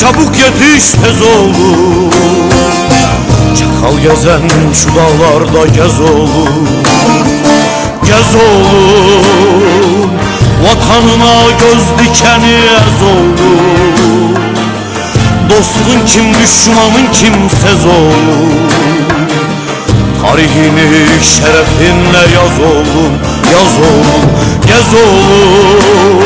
çabuk yetiş tez oğlum Çakal gezen şu dağlarda gez oğlum Gez oğlum Vatanına göz dikeni ez oğlum Dostun kim düşmanın kimsez oğlum Tarihini şerefinle yaz oğlum Yaz oğlum, gez oğlum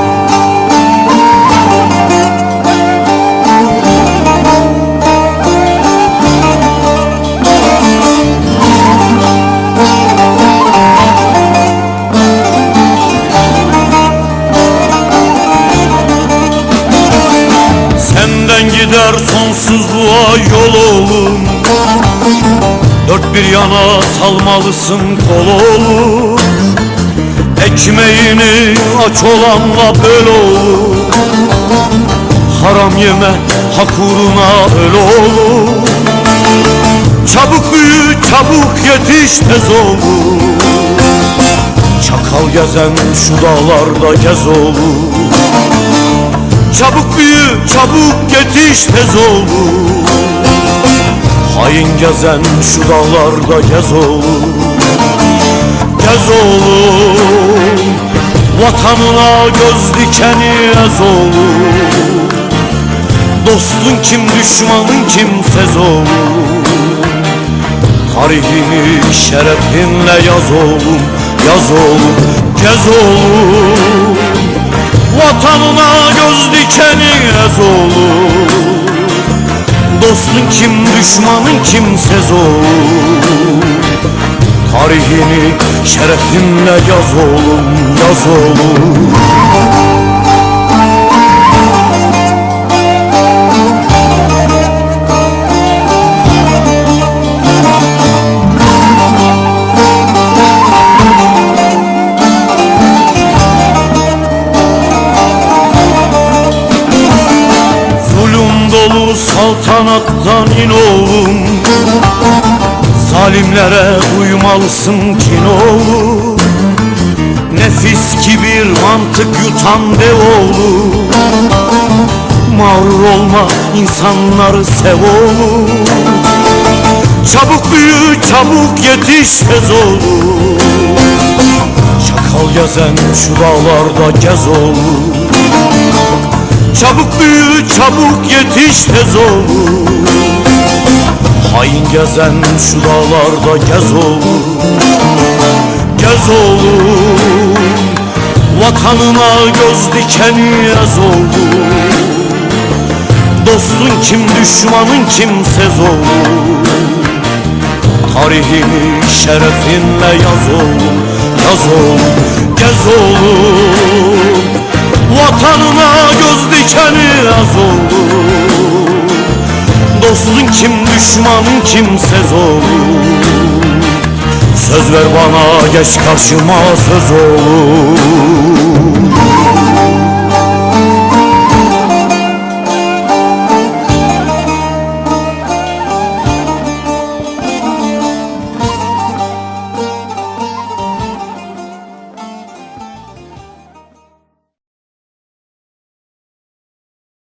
yol oğlum. Dört bir yana salmalısın kol oğlum. Ekmeğini aç olanla böl oğlum. Haram yeme hak uğruna öl oğlum. Çabuk büyü çabuk yetiş tez oğlum. Çakal gezen şu dağlarda gez oğlum. Çabuk büyü, çabuk yetiş tez oğlum Hain gezen şu dağlarda gez oğlum. Gez oğlum. Vatanına göz dikeni ez oğlum. Dostun kim düşmanın kimsez oğlum. Tarihini şerefinle yaz oğlum. Yaz oğlum, gez oğlum. Vatanına göz dikeni Dostun kim düşmanın kimsez oğlum Tarihini şerefinle yaz oğlum Yaz oğlum Dolu saltanattan in oğlum Zalimlere uymalısın kin oğlum Nefis kibir mantık yutan dev oğlum Mağrur olma insanları sev oğlum Çabuk büyü çabuk yetiş tez oğlum Çakal gezen şu dağlarda gez oğlum Çabuk büyü çabuk yetiş tez oğlum Hain gezen şu dağlarda gez oğlum Gez oğlum. Vatanına göz dikeni ez oğlum. Dostun kim düşmanın kimsez oğlum Tarihini şerefinle yaz oğlum Yaz oğlum, gez oğlum Vatanına göz dikeni az oğlum Dostun kim düşmanın kimsez oğlum Söz ver bana geç karşıma söz oğlum